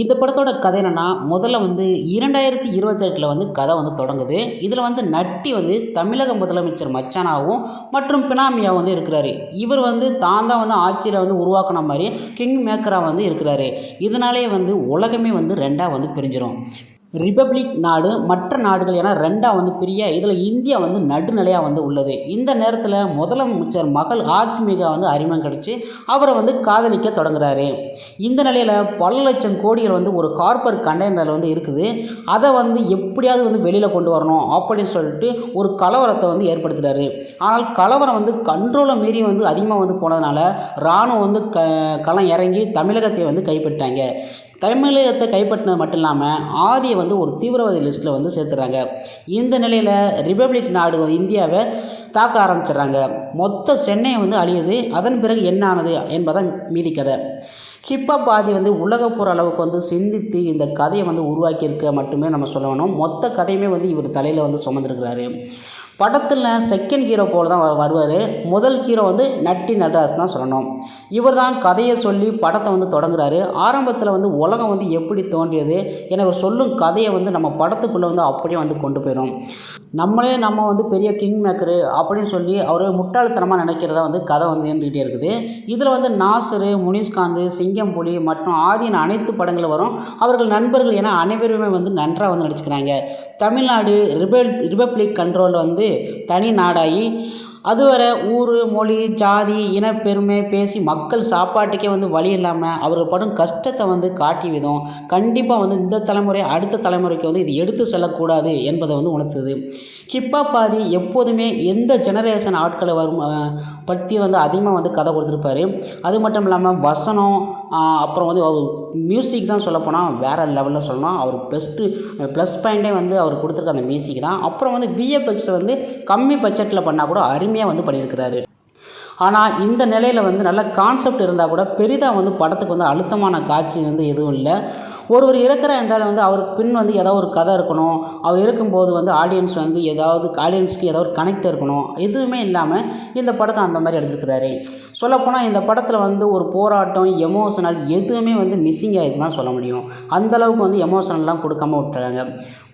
இந்த படத்தோட கதை என்னென்னா முதல்ல வந்து இரண்டாயிரத்தி இருபத்தெட்டில் வந்து கதை வந்து தொடங்குது. இதில் வந்து நட்டி வந்து தமிழக முதலமைச்சர் மச்சானாவும் மற்றும் பினாமியாவும் வந்து இருக்கிறாரு. இவர் வந்து தான் தான் வந்து ஆட்சியில் வந்து உருவாக்கின மாதிரி கிங் மேக்கராக வந்து இருக்கிறாரு. இதனாலே வந்து உலகமே வந்து ரெண்டாக வந்து பிரிஞ்சிடும் ரிப்பப்ளிக் நாடு மற்ற நாடுகள் என ரெண்டாக வந்து பிரிய இதில் இந்தியா வந்து நடுநிலையாக வந்து உள்ளது. இந்த நேரத்தில் முதலமைச்சர் மகள் ஆத்மிகா வந்து அறிமுகம் கிடச்சி அவரை வந்து காதலிக்க தொடங்குறாரு. இந்த நிலையில் பல லட்சம் கோடிகள் வந்து ஒரு ஹார்பர் கண்டெய்னரில் வந்து இருக்குது. அதை வந்து எப்படியாவது வந்து வெளியில் கொண்டு வரணும் அப்படின்னு சொல்லிட்டு ஒரு கலவரத்தை வந்து ஏற்படுத்துகிறாரு ஆனால் கலவரம் வந்து கண்ட்ரோலை மீறி வந்து அதிகமாக வந்து போனதுனால இராணுவம் வந்து க களம் இறங்கி தமிழகத்தை வந்து கைப்பற்றாங்க தமிழகத்தை கைப்பற்றினது மட்டும் இல்லாமல் ஆதியை வந்து ஒரு தீவிரவாதி லிஸ்ட்டில் வந்து சேர்த்துறாங்க. இந்த நிலையில் ரிப்பப்ளிக் நாடு இந்தியாவை தாக்க ஆரம்பிச்சிடுறாங்க. மொத்த சென்னை வந்து அழியுது. அதன் பிறகு என்ன ஆனது என்பதை மீதி கதை. ஹிப்ஹாப் ஆதி வந்து உலகப்புற அளவுக்கு வந்து சிந்தித்து இந்த கதையை வந்து உருவாக்கியிருக்க மட்டுமே நம்ம சொல்லணும் மொத்த கதையுமே வந்து இவர் தலையில் வந்து சுமந்துருக்கிறாரு. படத்தில் செகண்ட் ஹீரோ போல் தான் வருவார். முதல் ஹீரோ வந்து நட்டி நடராஜ் தான் சொல்லணும். இவர் தான் கதையை சொல்லி படத்தை வந்து தொடங்குறாரு. ஆரம்பத்தில் வந்து உலகம் வந்து எப்படி தோன்றியது என இவர் சொல்லும் கதையை வந்து நம்ம படத்துக்குள்ளே வந்து அப்படியே வந்து கொண்டு போயிடும் நம்மளே நம்ம வந்து பெரிய கிங் மேக்கரு அப்படின்னு சொல்லி அவர் முட்டாள்தனமாக நினைக்கிறதா வந்து கதை வந்து இருந்துக்கிட்டே இருக்குது. இதில் வந்து நாசரு முனிஷ்காந்த் சிங்கம் புலி மற்றும் ஆதியின் அனைத்து படங்களும் வரும். அவர்கள் நண்பர்கள் என அனைவருமே வந்து நன்றாக வந்து நடிச்சுக்கிறாங்க. தமிழ்நாடு ரிபல் ரிபப்ளிக் கண்ட்ரோல் வந்து தனி நாடாகி அதுவரை ஊர் மொழி ஜாதி இனப்பெருமை பேசி மக்கள் சாப்பாட்டுக்கே வந்து வழி இல்லாமல் அவர்கள் படும் கஷ்டத்தை வந்து காட்டி விதம் கண்டிப்பாக வந்து இந்த தலைமுறை அடுத்த தலைமுறைக்கு வந்து இது எடுத்து செல்லக்கூடாது என்பதை வந்து உணர்த்துது. ஹிப்ஹாப் பாதி எப்போதுமே எந்த ஜெனரேஷன் ஆட்களை வரும் பற்றி வந்து அதிகமாக வந்து கதை கொடுத்துருப்பாரு. அது மட்டும் இல்லாமல் வசனம் அப்புறம் வந்து அவர் மியூசிக் தான் சொல்லப்போனால் வேறு லெவலில் சொல்லணும் அவர் பெஸ்ட்டு ப்ளஸ் பாயிண்ட்டே வந்து அவர் கொடுத்துருக்க அந்த மியூசிக் தான். அப்புறம் வந்து விஎஃப்எக்ஸ் வந்து கம்மி பட்ஜெட்டில் பண்ணால் கூட அருமையாக வந்து பண்ணியிருக்கிறாரு. ஆனால் இந்த நிலையில் வந்து நல்ல கான்செப்ட் இருந்தால் கூட பெரிதாக வந்து படத்துக்கு வந்து அழுத்தமான காட்சி வந்து எதுவும் இல்லை. ஒருவர் இருக்கிற என்றால் வந்து அவருக்கு பின் வந்து ஏதாவது ஒரு கதை இருக்கணும். அவர் இருக்கும்போது வந்து ஆடியன்ஸ் வந்து ஏதாவது ஆடியன்ஸ்க்கு ஏதாவது ஒரு கனெக்ட் இருக்கணும். எதுவுமே இல்லாமல் இந்த படத்தை அந்த மாதிரி எடுத்துருக்கிறாரு. சொல்லப்போனால் இந்த படத்தில் வந்து ஒரு போராட்டம் எமோஷனல் எதுவுமே வந்து மிஸ்ஸிங் ஆகிட்டு தான் சொல்ல முடியும். அந்தளவுக்கு வந்து எமோஷனல்லாம் கொடுக்காம விட்டுறாங்க.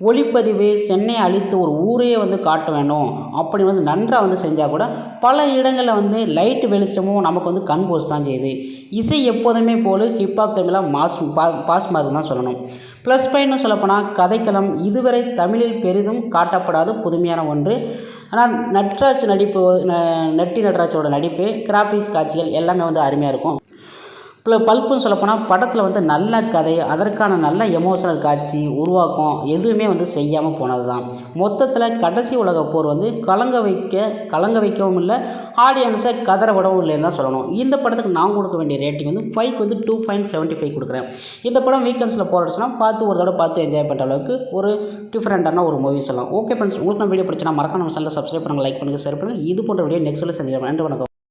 ஒளிப்பதிவு சென்னை அழித்து ஒரு ஊரே வந்து காட்ட வேணும். அப்படி வந்து நன்றாக வந்து செஞ்சால் கூட பல இடங்களில் வந்து லைட் வெளிச்சமும் நமக்கு வந்து கண் போஸ் தான் செய்யுது. இசை எப்போதுமே போல் ஹிப்ஹாப் தமிழாக மாஸ் பா பாஸ் மார்க் தான் சொல்லணும். ப்ளஸ் பாயிண்ட்னு சொல்லப்போனால் கதைக்களம் இதுவரை தமிழில் பெரிதும் காட்டப்படாத புதுமையான ஒன்று. ஆனால் நட்ராஜ் நடிப்பு நட்டி நட்ராஜோட நடிப்பு கிராபிஸ் காட்சிகள் எல்லாமே வந்து அருமையாக இருக்கும். இப்போ பல்ப்புன்னு சொல்லப்போனால் படத்தில் வந்து நல்ல கதை அதற்கான நல்ல எமோஷனல் காட்சி உருவாக்கம் எதுவுமே வந்து செய்யாமல் போனது தான் மொத்தத்தில் கடைசி உலக போர் வந்து கலங்க வைக்க கலங்க வைக்கவும் இல்லை ஆடியன்ஸை கதற விடவும் இல்லைன்னு தான் சொல்லணும். இந்த படத்துக்கு நான் கொடுக்க வேண்டிய ரேட்டிங் வந்து ஃபைவ் வந்து டூ பாயிண்ட் செவன்ட்டி ஃபைவ் கொடுக்குறேன். இந்த படம் வீக்கெண்ட்ஸில் போராடுச்சுன்னா பார்த்து ஒரு தடவை பார்த்து என்ஜாய் பண்ணுற அளவுக்கு ஒரு டிஃப்ரெண்ட்டான ஒரு மூவி சொல்லலாம். ஓகே ஃப்ரெண்ட்ஸ் உங்களுக்கு நான் வீடியோ பிடிச்சினா மறக்காம நம்ம சேனலில் சப்ஸ்கிரைப் பண்ணுங்கள் லைக் பண்ணுங்கள் ஷேர் பண்ணுங்கள் இது போன்ற வீடியோ நெக்ஸ்ட் செஞ்சுக்கலாம் நன்றி வணக்கம்.